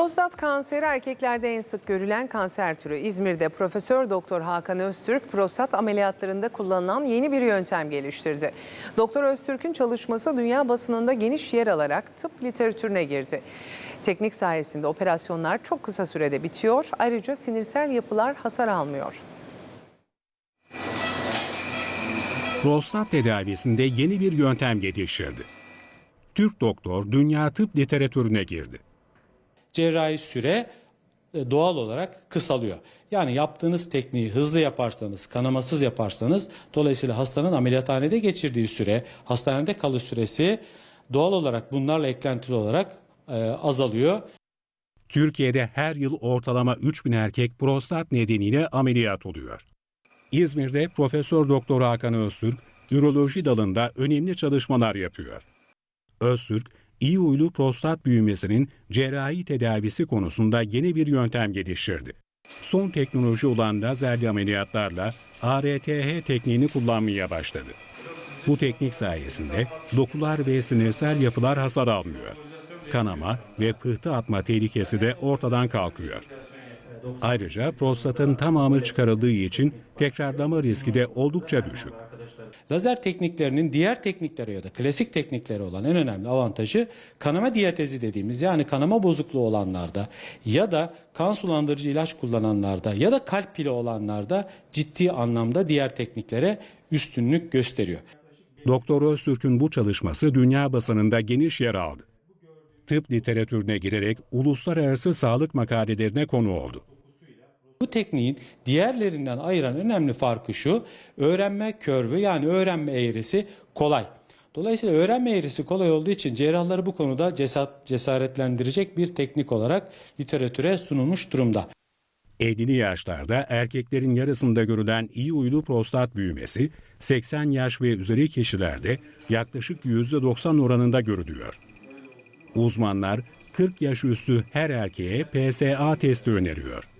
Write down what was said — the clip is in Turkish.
Prostat kanseri erkeklerde en sık görülen kanser türü. İzmir'de Profesör Doktor Hakan Öztürk prostat ameliyatlarında kullanılan yeni bir yöntem geliştirdi. Doktor Öztürk'ün çalışması dünya basınında geniş yer alarak tıp literatürüne girdi. Teknik sayesinde operasyonlar çok kısa sürede bitiyor. Ayrıca sinirsel yapılar hasar almıyor. Prostat tedavisinde yeni bir yöntem geliştirdi. Türk doktor dünya tıp literatürüne girdi. Cerrahi süre e, doğal olarak kısalıyor. Yani yaptığınız tekniği hızlı yaparsanız, kanamasız yaparsanız dolayısıyla hastanın ameliyathanede geçirdiği süre, hastanede kalış süresi doğal olarak bunlarla eklentili olarak e, azalıyor. Türkiye'de her yıl ortalama 3000 erkek prostat nedeniyle ameliyat oluyor. İzmir'de Profesör Doktor Hakan Öztürk, üroloji dalında önemli çalışmalar yapıyor. Öztürk, iyi huylu prostat büyümesinin cerrahi tedavisi konusunda yeni bir yöntem geliştirdi. Son teknoloji olan lazerli ameliyatlarla ARTH tekniğini kullanmaya başladı. Bu teknik sayesinde dokular ve sinirsel yapılar hasar almıyor. Kanama ve pıhtı atma tehlikesi de ortadan kalkıyor. Ayrıca prostatın tamamı çıkarıldığı için tekrarlama riski de oldukça düşük. Lazer tekniklerinin diğer tekniklere ya da klasik tekniklere olan en önemli avantajı kanama diyatezi dediğimiz yani kanama bozukluğu olanlarda ya da kan sulandırıcı ilaç kullananlarda ya da kalp pili olanlarda ciddi anlamda diğer tekniklere üstünlük gösteriyor. Doktor Öztürk'ün bu çalışması dünya basınında geniş yer aldı. Tıp literatürüne girerek uluslararası sağlık makalelerine konu oldu. Bu tekniğin diğerlerinden ayıran önemli farkı şu, öğrenme körvü yani öğrenme eğrisi kolay. Dolayısıyla öğrenme eğrisi kolay olduğu için cerrahları bu konuda cesaretlendirecek bir teknik olarak literatüre sunulmuş durumda. 50'li yaşlarda erkeklerin yarısında görülen iyi uylu prostat büyümesi 80 yaş ve üzeri kişilerde yaklaşık %90 oranında görülüyor. Uzmanlar 40 yaş üstü her erkeğe PSA testi öneriyor.